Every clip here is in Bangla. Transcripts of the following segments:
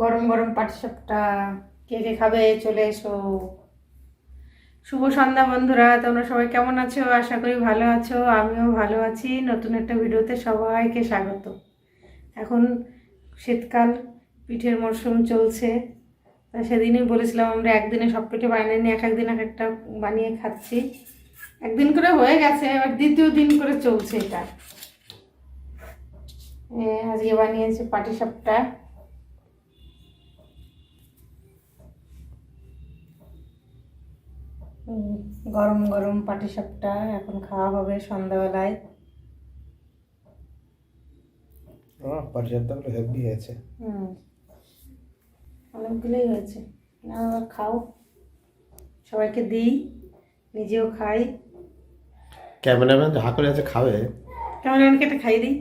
গরম গরম পাটিসাপটা কে কে খাবে, চলে এসো। শুভ সন্ধ্যা বন্ধুরা, তোমরা সবাই কেমন আছো? আশা করি ভালো আছো, আমিও ভালো আছি। নতুন একটা ভিডিওতে সবাইকে স্বাগত। এখন শীতকাল, পিঠের মরশুম চলছে। তা সেদিনই বলেছিলাম আমরা একদিনে সব পিঠে বানিয়ে নিয়ে এক একদিন এক একটা বানিয়ে খাচ্ছি। একদিন করে হয়ে গেছে, এবার দ্বিতীয় দিন করে চলছে এটা। আজকে বানিয়েছি পাটিসাপটা। গরম গরম পাটিসাপটা এখন খাওয়া হবে সন্ধ্যাবেলায়। পর্যাপ্তগুলো হেভি হয়েছে অনেকগুলোই হয়েছে। না আবার খাও। সবাইকে দিই নিজেও খাই। ক্যামেরাম্যান যা করে আছে খাবে? কেমন কেটে খাই দিই।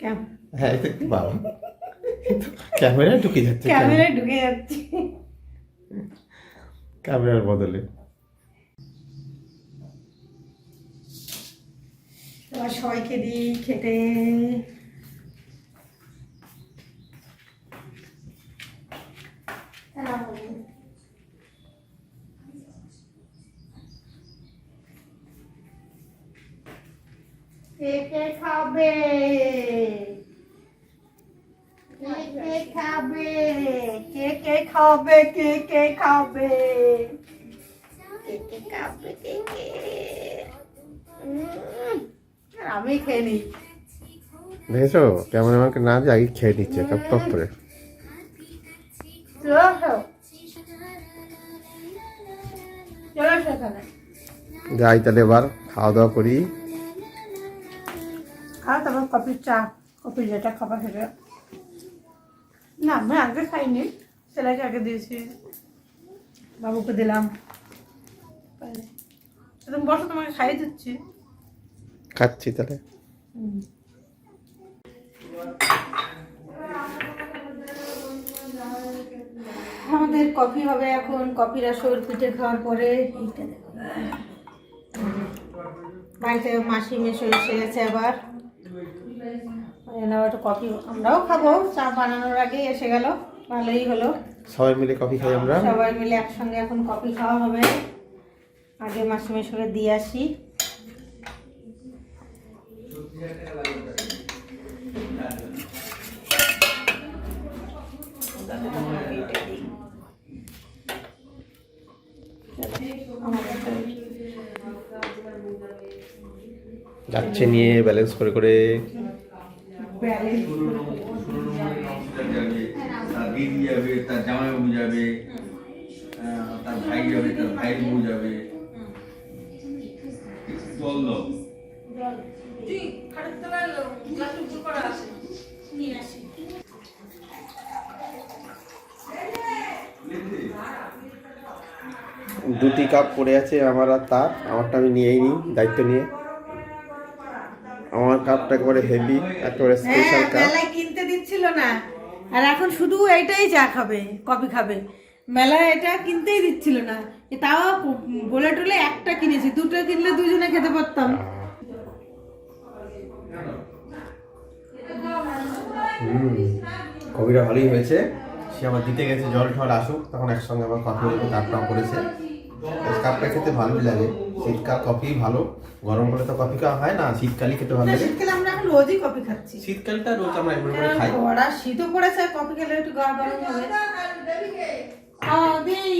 কেমন? হ্যাঁ এটা বাবা। কিন্তু ক্যামেরা ঢুকে যাচ্ছে ক্যামেরায় ঢুকে যাচ্ছি। ক্যামেরার বদলে। সবাইকে দিই খেতে। কে খাবে। কে কে খাবে? কে কে খাবে? কে কে খাবে? কে কে খাবে? কে কে? আমি খেয়ে নিই দেখেছ না আগে খেয়ে নিচ্ছে টপ করে। যাই তাহলে এবার খাওয়া দাওয়া করি। খাও তারপর কফির চা কফি যেটা খাবার সেটা। না আমি আগে খাইনি। ছেলেকে আগে দিয়েছি। বাবুকে দিলাম। তুমি বসো তোমাকে খাইয়ে দিচ্ছি। খাচ্ছি তাহলে। আমাদের কফি হবে এখন। কফি রসর পিঠে খাওয়ার পরে এইটা দেখো। বাড়িতে মাসি মেশো এসে গেছে আবার। জন্য একটু কফি আমরাও খাব। চা বানানোর আগেই এসে গেল ভালোই হলো। সবাই মিলে কফি খাই আমরা। সবাই মিলে একসঙ্গে এখন কফি খাওয়া হবে। আগে মাসি মেশোকে দিয়ে আসি। যাচ্ছে নিয়ে ব্যালেন্স করে করে ব্যালেন্স তার দিদি যাবে তার জামাইবাবু যাবে তার ভাই যাবে তার ভাইয়ের বউ যাবে। দুটি কাপ পড়ে আছে আমার আর তার। আমারটা আমি নিয়েই নিই দায়িত্ব নিয়ে। আমার কাপটা একেবারে হেভি একেবারে হ্যাঁ স্পেশাল কাপ মেলায় কিনতে দিচ্ছিল না। আর এখন শুধু এইটাই চা খাবে কফি খাবে। মেলায় এটা কিনতেই দিচ্ছিল না। তাও বলে টলে একটা কিনেছি দুটো কিনলে দুজনে খেতে পারতাম। কবিরা ভালোই হয়েছে। সে আবার দিতে গেছে জল ঠল আসুক তখন একসঙ্গে আবার কথা হলো কাপটাও করেছে কাপটা খেতে ভালোই লাগে। শীতকাল কফি ভালো। গরম হলে তো কফি খাওয়া হয় না শীতকালই খেতে ভালো লাগে। শীতকালে আমরা এখন রোজই কফি খাচ্ছি। শীতকালটা রোজ আমরা একবার করে খাই। ওরা শীতও পড়েছে কফি খেলে একটু গা গরম হবে। আ দিই